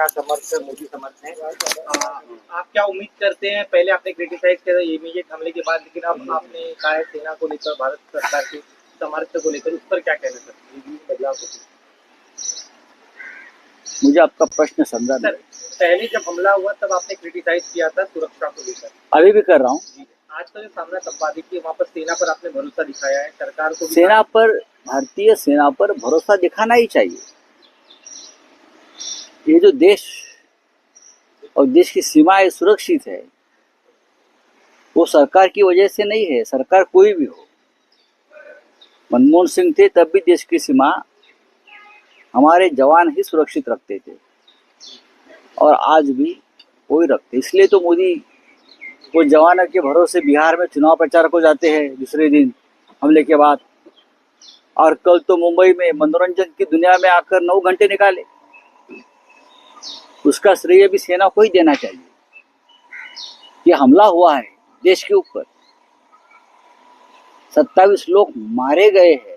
का समर्थक मोदी समर्थक हैं। आप क्या उम्मीद करते हैं? पहले आपने क्रिटिसाइज किया इमीडिएट हमले के बाद लेकिन अब आपने कहा है सेना को लेकर भारत सरकार के समर्थक को लेकर उस पर क्या कहना चाहते हैं? बदलाव को मुझे आपका प्रश्न समझा सर पहले जब हमला हुआ तब आपने क्रिटिसाइज किया था सुरक्षा को लेकर। अभी भी कर रहा हूँ। आज का जो सामना संपादित वहाँ पर सेना पर आपने भरोसा दिखाया है सरकार को सेना पर भारतीय सेना पर भरोसा दिखाना ही चाहिए। ये जो देश और देश की सीमाएँ सुरक्षित है, वो सरकार की वजह से नहीं है, सरकार कोई भी हो। मनमोहन सिंह थे, तब भी देश की सीमा हमारे जवान ही सुरक्षित रखते थे और आज भी वही रखते। इसलिए तो मोदी वो जवानों के भरोसे बिहार में चुनाव प्रचार को जाते हैं दूसरे दिन, हमले के बाद। और कल तो मुंबई में मनोरंजन की दुनिया में आकर नौ घंटे निकाले। उसका श्रेय भी सेना को ही देना चाहिए। ये हमला हुआ है देश के ऊपर। सत्ताईस लोग मारे गए हैं।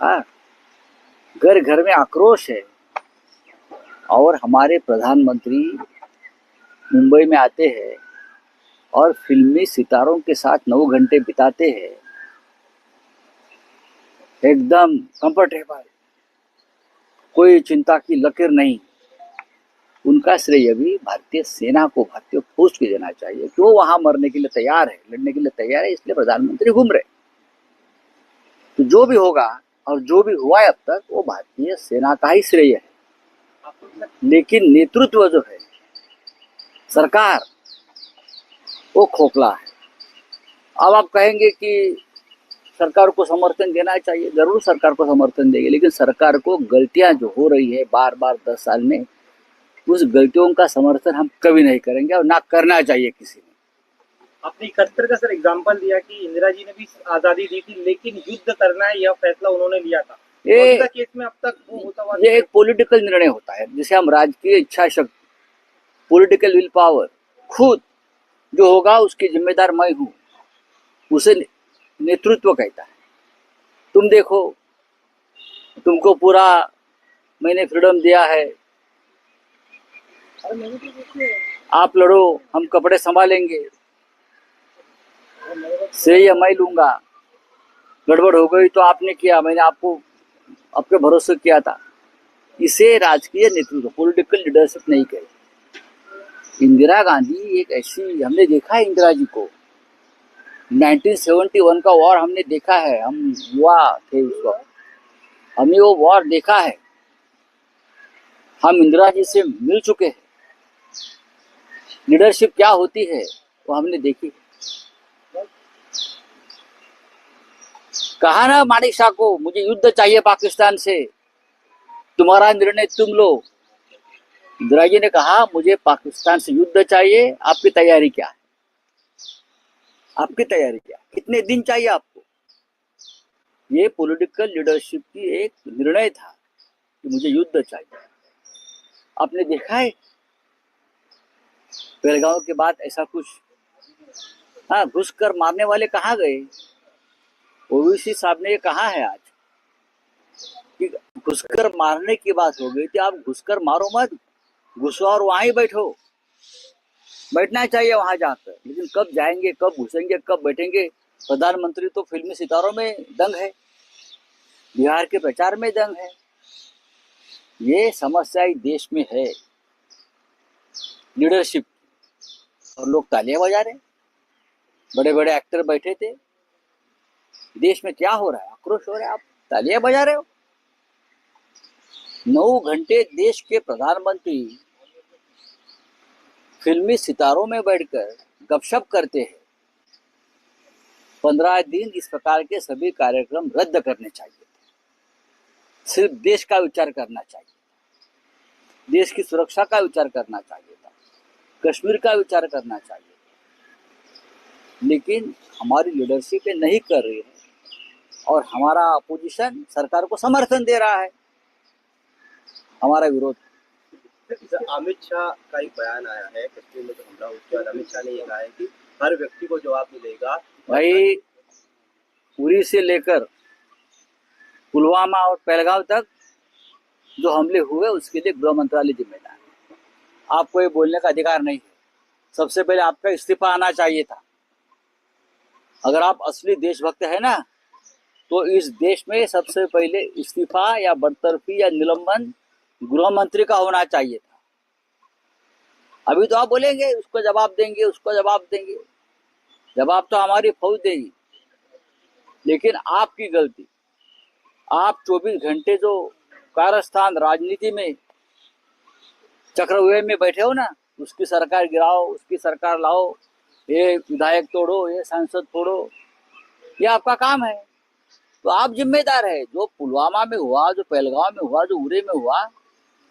हाँ घर घर में आक्रोश है। और हमारे प्रधानमंत्री मुंबई में आते हैं और फिल्मी सितारों के साथ नौ घंटे बिताते हैं। एकदम कंफर्टेबल। कोई चिंता की लकीर नहीं। उनका श्रेय भी भारतीय सेना को, भारतीय फौज को देना चाहिए। कि वो वहाँ मरने के लिए तैयार है, लड़ने के लिए तैयार है, इसलिए प्रधानमंत्री घूम रहे तो जो भी होगा और जो भी हुआ है अब तक, वो भारतीय सेना का ही श्रेय है। लेकिन नेतृत्व जो है, सरकार, वो खोखला है। अब आप कहेंगे कि सरकार को समर्थन देना चाहिए, ज़रूर सरकार को समर्थन देंगे, लेकिन सरकार को गलतियाँ जो हो रही है बार बार दस साल में उस गलतियों का समर्थन हम कभी नहीं करेंगे और ना करना चाहिए किसी ने आपने इकहत्तर का सर एग्ज़ाम्पल दिया कि इंदिरा जी ने भी आज़ादी दी थी लेकिन युद्ध करना है यह फैसला उन्होंने लिया था। ये केस में अब तक वो होता हुआ ये एक पॉलिटिकल निर्णय होता है। जिसे हम राजकीय इच्छा शक्ति पॉलिटिकल विल पावर खुद जो होगा उसकी जिम्मेदार मैं हूँ उसे नेतृत्व कहता है। तुम देखो तुमको पूरा मैंने फ्रीडम दिया है आप लड़ो, हम कपड़े संभालेंगे। श्रेय मैं लूँगा। गड़बड़ हो गई तो आपने किया, मैंने आपको, आपके भरोसे किया था। इसे राजकीय नेतृत्व पॉलिटिकल लीडरशिप नहीं कहे। इंदिरा गांधी एक ऐसी, हमने देखा है इंदिरा जी को। 1971 का वॉर हमने देखा है, हम युवा थे उस वक्त। हमने वो वॉर देखा है। हम इंदिरा जी से मिल चुके हैं। लीडरशिप क्या होती है, वो हमने देखी। कहा ना मानिक शाह को, मुझे युद्ध चाहिए पाकिस्तान से। तुम्हारा निर्णय तुम लो। इंदिरा जी ने कहा, मुझे पाकिस्तान से युद्ध चाहिए, आपकी तैयारी क्या है? आपकी तैयारी क्या कितने दिन चाहिए आपको? ये पॉलिटिकल लीडरशिप की एक निर्णय था कि मुझे युद्ध चाहिए। आपने देखा है पहलगांव के बाद ऐसा कुछ हाँ घुस कर मारने वाले कहाँ गए? ओवैसी साहब ने ये कहा है आज कि घुसकर मारने की बात हो गई थी, आप घुसकर मारो मत, घुसो और वहाँ ही बैठो। बैठना चाहिए वहाँ जाकर, लेकिन कब जाएँगे, कब घुसेंगे, कब बैठेंगे? प्रधानमंत्री तो फिल्मी सितारों में दंग है, बिहार के प्रचार में दंग है। ये समस्या देश में है। लीडरशिप और लोग तालियाँ बजा रहे बड़े बड़े एक्टर बैठे थे। देश में क्या हो रहा है? आक्रोश हो रहा है। आप तालियाँ बजा रहे हो। नौ घंटे देश के प्रधानमंत्री फिल्मी सितारों में बैठकर गपशप करते हैं। पंद्रह दिन इस प्रकार के सभी कार्यक्रम रद्द करने चाहिए सिर्फ़ देश का विचार करना चाहिए। देश की सुरक्षा का विचार करना चाहिए। कश्मीर का विचार करना चाहिए। लेकिन हमारी लीडरशिप ये नहीं कर रही है और हमारा अपोजिशन सरकार को समर्थन दे रहा है। हमारा विरोध। अमित शाह का एक बयान आया है कश्मीर में जो हमला हुआ उसके बाद अमित शाह ने यह कहा है कि हर व्यक्ति को जवाब मिलेगा। भाई उरी से लेकर पुलवामा और पहलगांव तक जो हमले हुए उसके लिए गृह मंत्रालय जिम्मेदार है। आपको ये बोलने का अधिकार नहीं है। सबसे पहले आपका इस्तीफा आना चाहिए था। अगर आप असली देशभक्त है ना तो इस देश में सबसे पहले इस्तीफा या बरतरफी या निलंबन गृह मंत्री का होना चाहिए था। अभी तो आप बोलेंगे, उसको जवाब देंगे, उसको जवाब देंगे। जवाब तो हमारी फौज देगी। लेकिन आपकी गलती। आप 24 घंटे जो कारस्थान राजनीति में चक्रव्यूह में बैठे हो ना उसकी सरकार गिराओ उसकी सरकार लाओ ये विधायक तोड़ो ये सांसद तोड़ो ये आपका काम है। तो आप जिम्मेदार है जो पुलवामा में हुआ जो पहलगांव में हुआ जो उरे में हुआ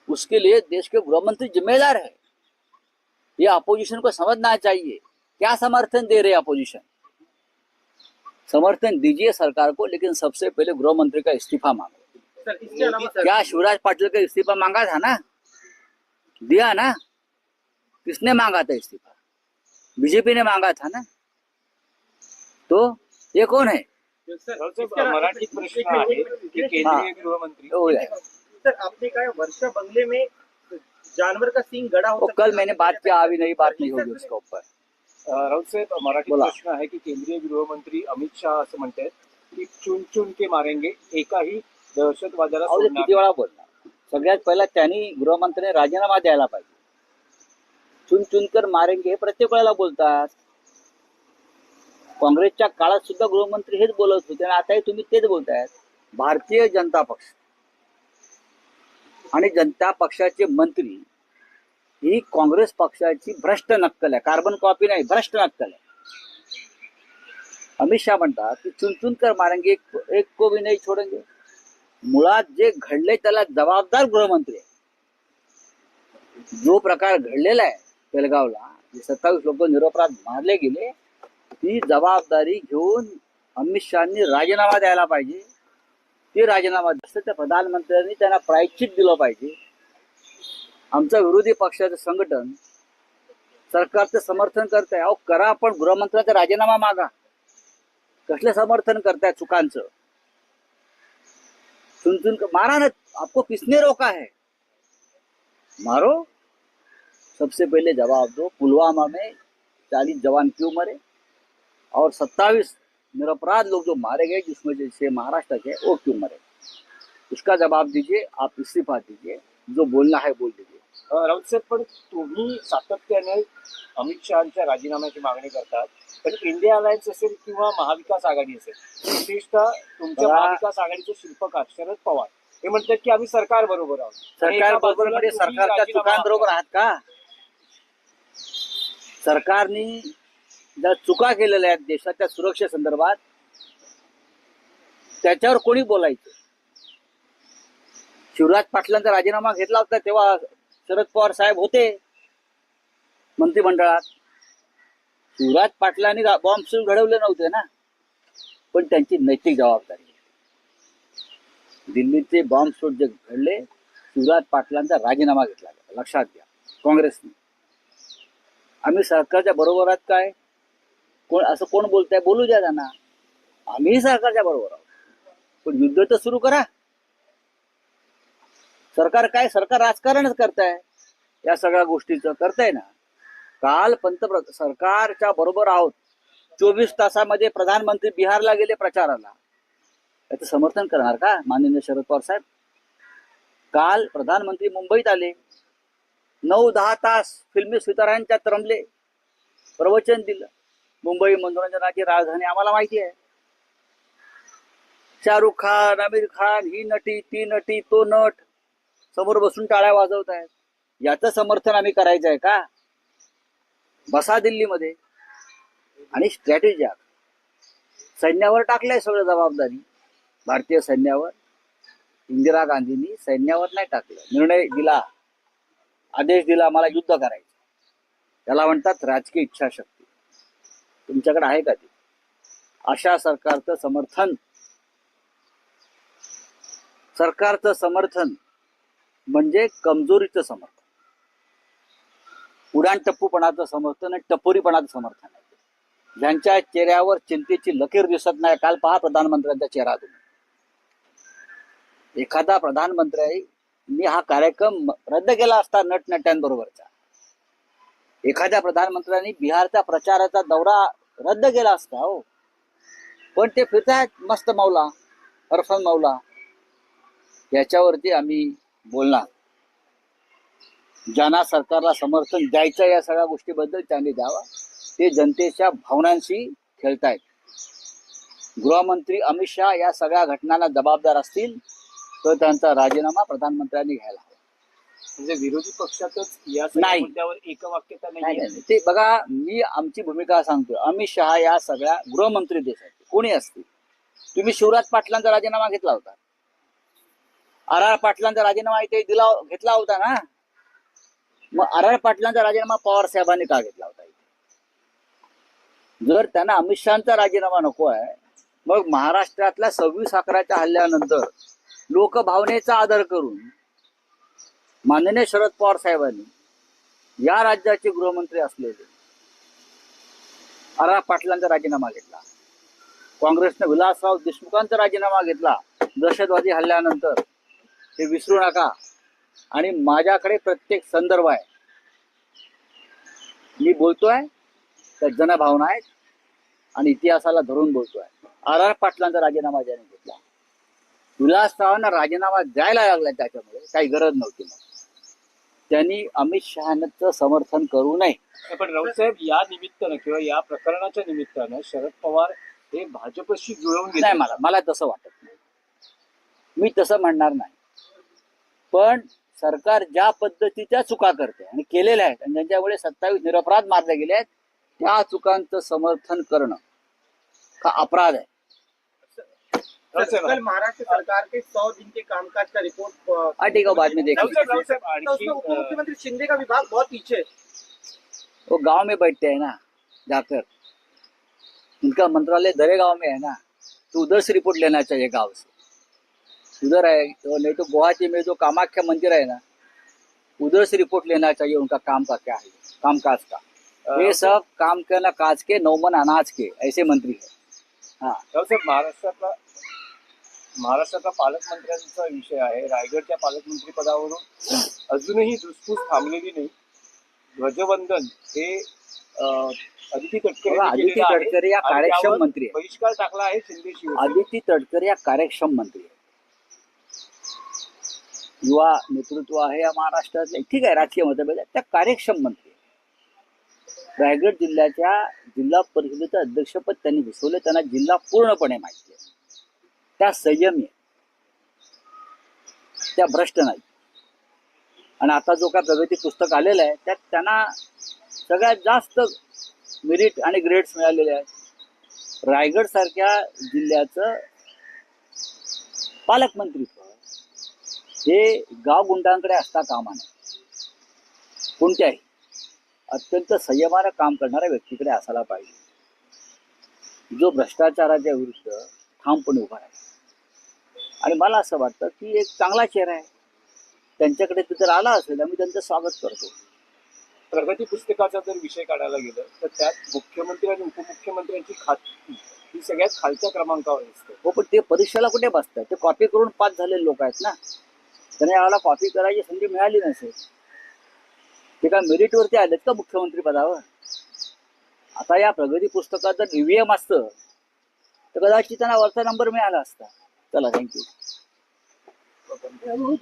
उसके लिए देश के गृह मंत्री जिम्मेदार है। ये अपोजिशन को समझना चाहिए। क्या समर्थन दे रहे अपोजिशन? समर्थन दीजिए सरकार को लेकिन सबसे पहले गृह मंत्री का इस्तीफा मांगो। क्या शिवराज पाटिल का इस्तीफा मांगा था ना? दिया ना? किसने मांगा था इस्तीफा? बीजेपी ने मांगा था ना? तो ये कौन है? एक प्रश्न मिनिट, आहे की केंद्रीय गृहमंत्री वो सर आपने कहा वर्षा बंगले में जानवर का सींग गड़ा हो कल मैंने बात किया अभी नई बात नहीं होगी उसके ऊपर। राऊत साहेब मराठीत प्रश्न आहे की केंद्रीय गृहमंत्री अमित शहा असं म्हणतात की चुन चुन के मारेंगे एकाही दहशतवाद्याला ते सोडणार किती वेळा बोलणार सगळ्यात पहिला त्यांनी गृहमंत्र्याने राजीनामा द्यायला पाहिजे. चुन चुनकर मारेंगे हे प्रत्येक वेळेला बोलतात. काँग्रेसच्या काळात सुद्धा गृहमंत्री हेच बोलत होते आणि आताही तुम्ही तेच बोलतायत. भारतीय जनता पक्ष आणि जनता पक्षाचे मंत्री ही काँग्रेस पक्षाची भ्रष्ट नक्कल आहे. कार्बन कॉपी नाही भ्रष्ट नक्कल आहे. अमित शहा म्हणतात की चुनचुनकर मारेंगे एक, एक को भी नाही छोडेंगे. मुळात जे घडले त्याला जबाबदार गृहमंत्री आहे. जो प्रकार घडलेला आहे बेलगावला जे सत्तावीस लोक निरपराध मारले गेले ती जबाबदारी घेऊन अमित शहानी राजीनामा द्यायला पाहिजे. ते राजीनामा जसं त्या प्रधानमंत्र्यांनी त्यांना प्रायश्चित दिलं पाहिजे. आमचं विरोधी पक्षाचं संघटन सरकारचं समर्थन करत आहे अहो करा पण गृहमंत्र्यांचा राजीनामा मागा. कसले समर्थन करताय चुकांचं? सुन सुन कर, मारा ना, आपको किसने रोका है? मारो। सबसे पहले जवाब दो, पुलवामा में चालीस जवान क्यों मरे? और सत्तावीस निरपराध लोग जो मारे गए, जिसमें जैसे महाराष्ट्र के, वो क्यों मरे? उसका जवाब दीजिए, आप इस्तीफा दीजिए, जो बोलना है बोल दीजिए। राऊत साहेब पण तुम्ही सातत्याने अमित शहाच्या राजीनाम्याची मागणी करतात. पण इंडिया अलायन्स असेल किंवा महाविकास आघाडी असेल विशेषतः तुमच्या मला- महाविकास आघाडीचे शिल्पकार शरद पवार हे म्हणतात की आम्ही सरकार बरोबर आहोत. आणि सरकार एका बरोबर बाजूला म्हणजे तुम्ही सरकारच्या राजीनामा चुकांबरोबर आहात का? सरकारने ज्या चुका केलेल्या आहेत देशाच्या सुरक्षेसंदर्भात त्याच्यावर कोणी बोलायचं? शिवराज पाटलांचा राजीनामा घेतला होता तेव्हा शरद पवार साहेब होते. मंत्रिमंडळात. शिवराज पाटलांनी बॉम्ब सुरू घडवले नव्हते ना. पण त्यांची नैतिक जबाबदारी दिल्लीचे दिल्लीचे बॉम्बस्फोट जे घडले शिवराज पाटलांचा राजीनामा घेतला गेला. लक्षात घ्या. काँग्रेसने. आम्ही सरकारच्या बरोबर आहात काय? कोण असं कोण बोलताय? बोलू द्या त्यांना. आम्ही सरकारच्या बरोबर आहोत. पण युद्ध तर सुरू करा. सरकार काय? सरकार राजकारणच करताय. या सगळ्या गोष्टीचं करताय ना. काल पंतप्रधान सरकारच्या बरोबर आहोत. चोवीस तासामध्ये प्रधानमंत्री बिहारला गेले प्रचाराला. याचं समर्थन करणार का माननीय शरद पवार साहेब? काल प्रधानमंत्री मुंबईत आले. नऊ दहा तास फिल्मी सुतारांच्या तरंबले प्रवचन दिलं. मुंबई मनोरंजनाची राजधानी आम्हाला माहिती आहे. शाहरुख खान आमिर खान ही नटी ती नटी तो नट. समोर बसून टाळ्या वाजवत आहेत याचं समर्थन आम्ही करायचं आहे का? बसा दिल्लीमध्ये. आणि स्ट्रॅटेजी सैन्यावर टाकलंय सगळं जबाबदारी. भारतीय सैन्यावर इंदिरा गांधींनी सैन्यावर नाही टाकलं. निर्णय दिला. आदेश दिला मला युद्ध करायचं. त्याला म्हणतात राजकीय इच्छाशक्ती. तुमच्याकडे आहे का ती? अशा सरकारचं समर्थन. सरकारचं समर्थन. म्हणजे कमजोरीचं समर्थन. उडाण टप्पूपणाचं समर्थन आणि टपोरीपणाचं समर्थन. आहे ज्यांच्या चेहऱ्यावर चिंतेची लकीर दिसत नाही काल पहा प्रधानमंत्र्यांचा चेहरा तुम्ही. एखादा प्रधानमंत्री मी हा कार्यक्रम रद्द केला असता नटनट्यांबरोबरचा. एखाद्या प्रधानमंत्र्यांनी बिहारचा प्रचाराचा दौरा रद्द केला असता हो. पण ते फिरतायत मस्त मौला अरफन मौला याच्यावरती आम्ही बोलणार ज्यांना सरकारला समर्थन द्यायचं या सगळ्या गोष्टीबद्दल त्यांनी द्यावा. ते जनतेच्या भावनांशी खेळतायत. गृहमंत्री अमित शहा या सगळ्या घटनांना जबाबदार असतील तर त्यांचा राजीनामा प्रधानमंत्र्यांनी घ्यायला हवा. म्हणजे विरोधी पक्षातच या नाही. नाही, नाही. ते बघा मी आमची भूमिका सांगतो अमित शहा या सगळ्या गृहमंत्री देशाचे. कोणी असतील? तुम्ही शिवराज पाटलांचा राजीनामा घेतला होता. आर आर पाटलांचा राजीनामा इथे दिला घेतला होता ना? मग आर आर पाटलांचा राजीनामा पवार साहेबांनी का घेतला होता इथे? जर त्यांना अमित शहाचा राजीनामा नको आहे मग महाराष्ट्रातल्या सव्वीस अकराच्या हल्ल्यानंतर लोकभावनेचा आदर करून माननीय शरद पवार साहेबांनी या राज्याचे गृहमंत्री असलेले आर आर पाटलांचा राजीनामा घेतला. काँग्रेसने विलासराव देशमुखांचा राजीनामा घेतला दहशतवादी हल्ल्यानंतर. हे विसरू नका. आणि माझ्याकडे प्रत्येक संदर्भ आहे. मी बोलतोय त्या जनभावना आहेत आणि इतिहासाला धरून बोलतोय. आर आर पाटलांचा राजीनामा ज्याने घेतला. विलासरावांना राजीनामा द्यायला लागला त्याच्यामुळे काही गरज नव्हती मग त्यांनी अमित शहाचं समर्थन करू नये. पण राऊतसाहेब या निमित्तानं किंवा या प्रकरणाच्या निमित्तानं शरद पवार हे भाजपशी जुळवून नाही मला मला तसं वाटत नाही. मी तसं म्हणणार नाही. पण सरकार ज्या पद्धतीच्या चुका करते आणि केलेल्या आहेत आणि ज्यांच्यामुळे सत्तावीस निरपराध मारले गेले आहेत त्या चुकांचं समर्थन करणं का अपराध आहे. कल महाराष्ट्र सरकार के सौ दिन के कामकाज का रिपोर्ट हा ठीक बाद में मुख्यमंत्री शिंदे का विभाग बहुत पीछे है? वो गांव में बैठते हैं ना जाकर. उनका मंत्रालय दरे गांव में है ना तो उधर से रिपोर्ट लेना चाहिए गांव से. उधर है तो नहीं तो गुवाहाटी में जो कामाख्या मंदिर है ना उधर से रिपोर्ट लेना चाहिए उनका काम का क्या है कामकाज का? ये सब काम के ना काज के नौमन अनाज के ऐसे मंत्री है. हाँ. राऊतसाहेब महाराष्ट्रातला महाराष्ट्राचा पालकमंत्र्यांचा विषय आहे. रायगडच्या पालकमंत्री पदावरून अजूनही धुसफूस थांबलेली नाही. ध्वजवंदन हे अं, अदिती तटकरे अदिती आहे. तटकरे या कार्यक्षम मंत्री. बहिष्कार टाकला आहे शिंदे शिवसेना आदिती तटकरे या कार्यक्षम मंत्री आहे युवा नेतृत्व आहे या महाराष्ट्रातले. ठीक आहे राजकीय मतभेद आहेत, त्या कार्यक्षम मंत्री रायगड जिल्ह्याच्या जिल्हा परिषदेचं अध्यक्षपद त्यांनी घुसवलं त्यांना जिल्हा पूर्णपणे माहिती आहे. त्या संयमी त्या भ्रष्ट नाही आणि आता जो काय प्रगती पुस्तक आलेलं आहे त्यात त्यांना सगळ्यात जास्त मेरिट आणि ग्रेड्स मिळालेले आहेत. रायगड सारख्या जिल्ह्याचं पालकमंत्रीत्व हे गाव गुंडांकडे असता कामा नये. कोणत्याही अत्यंत संयमानं काम करणाऱ्या व्यक्तीकडे असायला पाहिजे. जो भ्रष्टाचाराच्या विरुद्ध ठामपणे उभा आहे आणि मला असं वाटतं की एक चांगला चेहरा आहे. त्यांच्याकडे ते जर आला असेल आम्ही त्यांचं स्वागत करतो. प्रगती पुस्तकाचा जर विषय काढायला गेलं तर त्यात मुख्यमंत्री आणि उपमुख्यमंत्र्यांची खाती ही सगळ्यात खालच्या क्रमांकावर असते. हो पण ते परीक्षेला कुठे बसतात? ते कॉपी करून पास झालेले लोक आहेत ना. त्यांना यावेळेला कॉपी करायची संधी मिळाली नसेल ते काय मेरिटवरती आलेत का मुख्यमंत्री पदावर? आता या प्रगती पुस्तकात जर ईव्हीएम असतं तर कदाचित त्यांना वरचा नंबर मिळाला असता. चला थँक्यू